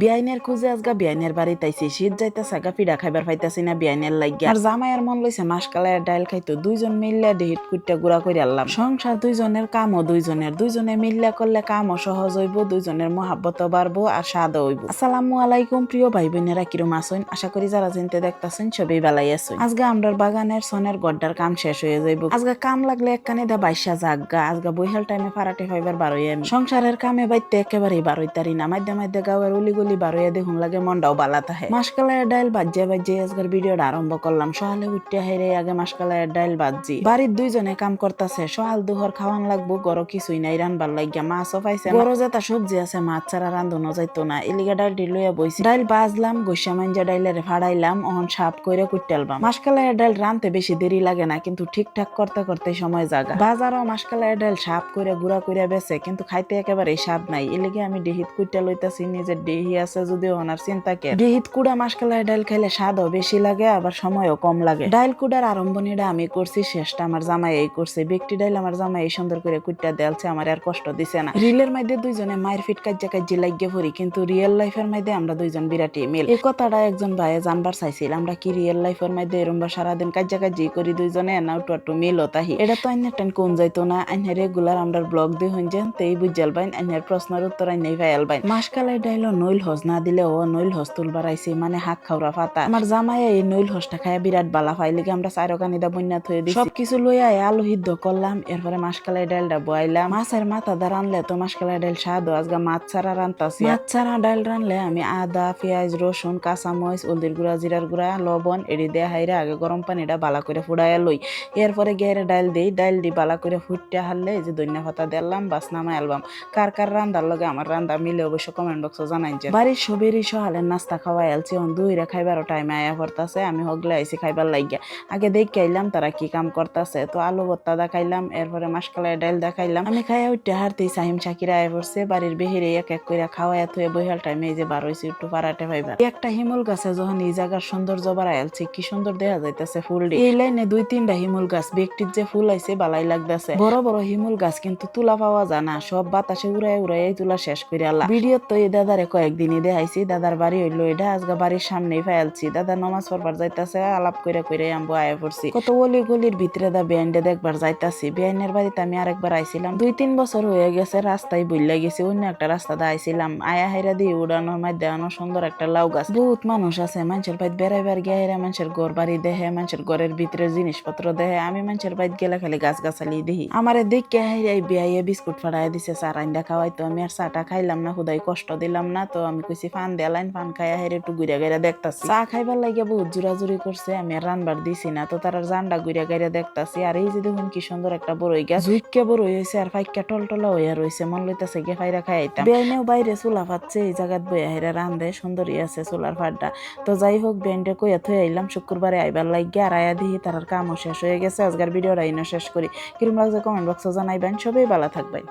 বিয়াইনের খুঁজে আজগা বিয়াইনের বাড়ি তাইছি, শীত যাইতা সাগা পিঠা খাইবার পাইতাছি না বিয়াইনের লাগিয়া আর জামাইয়ের মন লইছে মাসকালায় ডাইল খাইতো, দুইজন মিললে ডিহিট কুইটা গুড়া করে আনলাম। সংসার দুইজনের কামও দুইজনের, দুইজনে মিললে করলে কামও সহজ হইব, দুইজনের মহাব্বত বাড়বো আর স্বাদ হইব। আসসালামু আলাইকুম প্রিয় ভাই বোনেরা কিরম আসুন আশা করি যারা চিনতে দেখতাছেন সবই বেলাই আসুন আজকে আমরার বাগানের সনের গড্ডার কাম শেষ হয়ে যাইব। আজকে কাম লাগলে একখানে দা বাইশা জাগা আজকে বইহাল টাইমে ফারাটে হইবার বারোই আমি সংসারের কামে বাইতে একেবারেই বারোই তারি না মাধ্যে মাধ্যে গাওয়ের উলি গুলি বারোই দেখুন লাগে মনটাও বালা তাহে মাসকালায় ডাইল বাজ্যে বাজ্যে আজকের ভিডিওটা আরম্ভ করলাম। সকালে উঠতে হেরে আগে মাসকালায় ডাইল বাজি। বাড়ির দুইজনে কাম করতেছে সহাল দুহর খাওয়ান লাগবো, গরো কিছুই নাই, রানবার লাগিয়া মাছও পাইছে গরো যেটা সবজি আছে, মাছ ছাড়া রান্ধনো যাইতো না। এলিগা ডাইলটি লইয়া বইছি। ডাইল বাজলাম গৈসা মাঞ্জা ডাইলের ফাড়াইলাম, অহন সাপ কইরা কুইটালবাম মাসকালায় ডাইল রানতে বেশি দেরি লাগে না, কিন্তু ঠিকঠাক করতে করতে সময় জাগা। বাজারও মাসকালায় ডাইল সাপ করে গুড়া কইরা বেছে কিন্তু খাইতে একেবারে সাপ নাই। এলিগে আমি ডিহিত কুইটা লইতাছি, নিজের ডিহি আছে যদিও ওনার চিন্তা কে। ডিহিত কুড়া মাসকালায় ডাইল খাইলে স্বাদও বেশি লাগে, আবার সময়ও কম লাগে। ডাইল কুড়ার আরম্ভণিটা আমি করছি, শেষটা আমার জামাই এই করছে। ব্যক্তি ডাইল আমার জামাই এই সুন্দর করে কুইটা দেলছে আমার আর কষ্ট দিছে না। রিলের মধ্যে দুইজনে মায়ের ফিট কাজ্যা কাজ্যি লাগিয়ে পড়ি কিন্তু রিয়েল লাইফের মধ্যে আমরা দুইজন বিরাটি মিল। এই কথাটা একজন ভাইয়ে জানবার চাইছিল, আমরা কি রিয়েল লাইফের মধ্যে এরম বা সারাদিন কাজ্যা কাজ্যি করি দুইজনে, না একটু একটু মিল তাহি? এটা তো আইনের টেন কোন যাইতো না, আইনের রেগুলার আমরা ব্লগ দিয়ে হইন যেন, তেই বুঝাল বাইন, আইনের প্রশ্নের উত্তর আইনেই ফাইল বাইন। মাসকালাই ডাইল নইল হস না দিলে ও নইল হস তুলবার আইছে মানে হাক খাওয়া ফাতা আমার জামাই এই নইল হসটা খায় বিরাট বালা পাইলে আমরা চারো কানিদা বন্যা থয়ে দিই সব কিছু লইয়া আলু সিদ্ধ করলাম, এরপরে মাসকালাই ডাইলটা বয়াইলাম। মাছের মাথা দা রানলে তো মাসকালাই ডাইল স্বাদ আজকে মাছ ছাড়া রান্তাছি। মাছ ছাড়া ডাইল রানলে আমি আদা, পেঁয়াজ, রসুন, কাঁচামরিচ, হলদির গুঁড়া, জিরার গুঁড়া, লবণ, এড়ি দেয়া হাইরা আগে গরম পানিটা বালা করে ফুড়াইয়া লই। এরপরে গেরে ডাইল দিই ডাইল দি বালা করে ফুটতে হারলে যে দৈন্য পাতা দিলাম বাস নামাই অ্যালবাম। কার কার রান্দার লগে আমার রান্দা মিলে অবশ্য কমেন্ট বক্সে জানাই যে বাড়ির সবেরই সহালের নাস্তা খাওয়াই আলছি। অন দুইরা খাইবার টাইমে আয়া পড়তাছে, আমি হগলে আইছি খাইবার লাগিয়া। আগে দেখে আইলাম তারা কি কাম করতেছে। তো আলু ভর্তা দেখাইলাম এরপরে মাসকালাই ডাইল দেখাইলাম আমি খাইয়া উঠতে হারতেই সাহিম শাকিরা আয় পড়ছে, বাড়ির বেহিরে এক এক করে খাওয়াইয়া থুয়ে বইহাল টাইমে এই যে বার হইছি একটু পারাটে পাইবার একটা হিমুল গাছে যখন এই জায়গার সৌন্দর্য বাড়াই আলছে, কি সুন্দর দেখা যাইতেছে ফুল এই লাইনে দুই তিনটা হিমুল গাছ, ব্যক্তির যে ফুল আইছে বালাই লাগতেছে। বড় বড় হিমুল গাছ কিন্তু তুলা পাওয়া যায় না, সব বাতাসে উড়াই উড়াই তুলা শেষ করে আল্লাহ ভিডিও তো এই দাদারে কয়েকদিনই দেখাইছি, দাদার বাড়ি হইল এটা আজকে বাড়ির সামনেই ফাইলছি দাদা নমাজ পড়বার যাইতাছে, আলাপ করে করে আমবো আয়া পড়ছি। কত গলি গলির ভিতরে দা বেআইনটা দেখবার যাইতাছি। বেআইনের বাড়িতে আমি আরেকবার আইছিলাম। দুই তিন বছর হয়ে গেছে, রাস্তায় বইলা গেছি, অন্য একটা রাস্তা দা আইছিলাম। আয়া হাইরা দিয়ে উড়ানোর মধ্যে আনো সুন্দর একটা লাউ গাছ। বহুত মানুষ আছে, মানুষের বাইত বেড়াইবার গিয়ে হাইরা মানুষের ঘর বাড়ি দেহে মানুষের ঘরের ভিতরে জিনিসপত্র দেহে আমি মানুষের বাইত গেলে খালি গাছ গাছালি দেখি। আমার দেখে হাইরাই বিয়াইয়ে বিস্কুট ফাড়াই দিছে চা রান্দা খাওয়াই তো আমি আর চাটা খাইলাম না খুদাই কষ্ট দিলাম না, তো আমি কইছি ফান দেলাইন ফান খাইয়া হাইরে একটু ঘুরে গাইরা দেখতাছি। চা খাইবার লাগিয়া বহুত জোরাজুরি করছে আমি আর রানবার দিছি না তো তার জান্ডা ঘুরে গাইরা দেখতাছি। আর এই যে দেখুন কি সুন্দর একটা বড়ই গাছ। ঝুইকে বড়ই হয়েছে আর ফাইকা টলটলা হইয়া রয়েছে মন লইতাছে গে ফাইরা খাইতাম বেআইনেও বাইরে চুলা ফাচ্ছে এই জায়গাত বইয়া হেরা রান্ধে সুন্দরী আছে চুলার ফাড্ডা তো যাই হোক বেন্ডে কইয়া থই আইলাম শুক্রবারে আইবার লাগিয়া আর আয়া দিহি তার কামও শেষ হয়ে গেছে আজকের ভিডিওটা ইনো শেষ করি। কিরম লাগছে কমেন্ট বক্সে জানাইবেন সবাই ভালো থাকবেন।